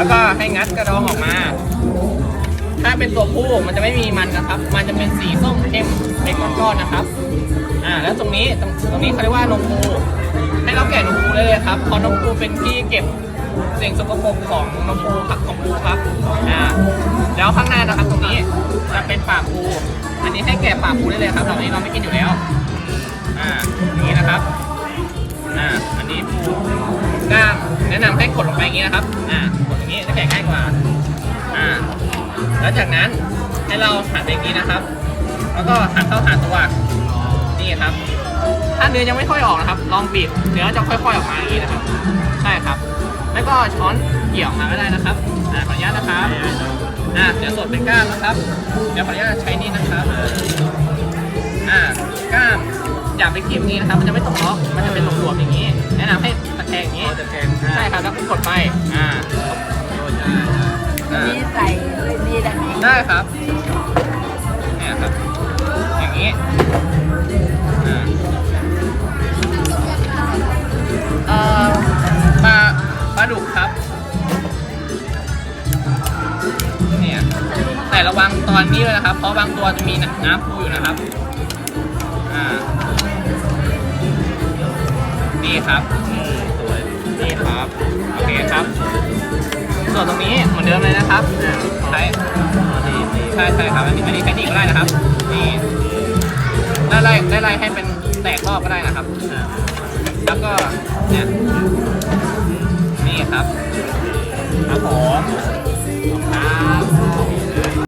แล้วก็ให้งัดกระดองออกมา ถ้าเป็นตัวผู้มันจะไม่มีมันนะครับ มันจะเป็นสีส้มเข้มเล็กก้อนๆนะครับ อ่า แล้วตรงนี้ตรงตรงนี้เขาเรียกว่านมปูให้เราแกะนมปูเลยครับเพราะนมปูเป็นที่เก็บสิ่งสกปรกของนมปูครับของปูครับ อ่า แล้วข้างหน้านะครับตรงนี้จะเป็นปากปู อันนี้ให้แกะปากปูได้เลยครับเราอันนี้เราไม่กินอยู่แล้ว อ่า อย่างนี้นะครับ อ่า อันนี้ปู แนะนำให้กดลงไปอย่างนี้นะครับ อ่ากดอย่างนี้จะแกะง่ายกว่า อ่า แล้วจากนั้นให้เราหันอย่างนี้นะครับ แล้วก็หันเข้าหาตัว นี่ครับ ถ้าเนื้อยังไม่ค่อยออกนะครับ ลองบีบเนื้อจะค่อยๆออกมาอย่างนี้นะครับ ใช่ครับ แล้วก็ช้อนเกี่ยวมาก็ได้นะครับ อ่าขออนุญาตนะครับ อ่าเดี๋ยวสดเป็นกล้ามนะครับ เดี๋ยวขออนุญาตใช้นี่นะครับ อ่ากล้ามอย่าไปขีบนี้นะครับ มันจะไม่ตรงล็อกมันจะเป็นหลวมๆอย่างนี้ แนะนำให้ต แคงอย่างนี้ตะแคงใช่ครับแล้วก็กดไป อ่าอ่านี่ใส่นี่ได้ไหมได้ครับเนี่ยครับ อย่างนี้อ่าเอ่อปลาปลาดุกครับ เนี่ย แต่ระวังตอนนี้เลยนะครับ เพราะบางตัวจะมีน้ำพูอยู่นะครับ อ่า นี่ครับอืมสวย นี่ครับ โอเคครับ ส่วนตรงนี้เหมือนเดิมเลยนะครับใช้ใช่ใช่ครับ อันนี้อันนี้ใช้ดีก็ได้นะครับ นี่ได้ไล่ได้ไล่ให้เป็นแตกรอบก็ได้นะครับ แล้วก็เนี่ยนี่ครับครับผม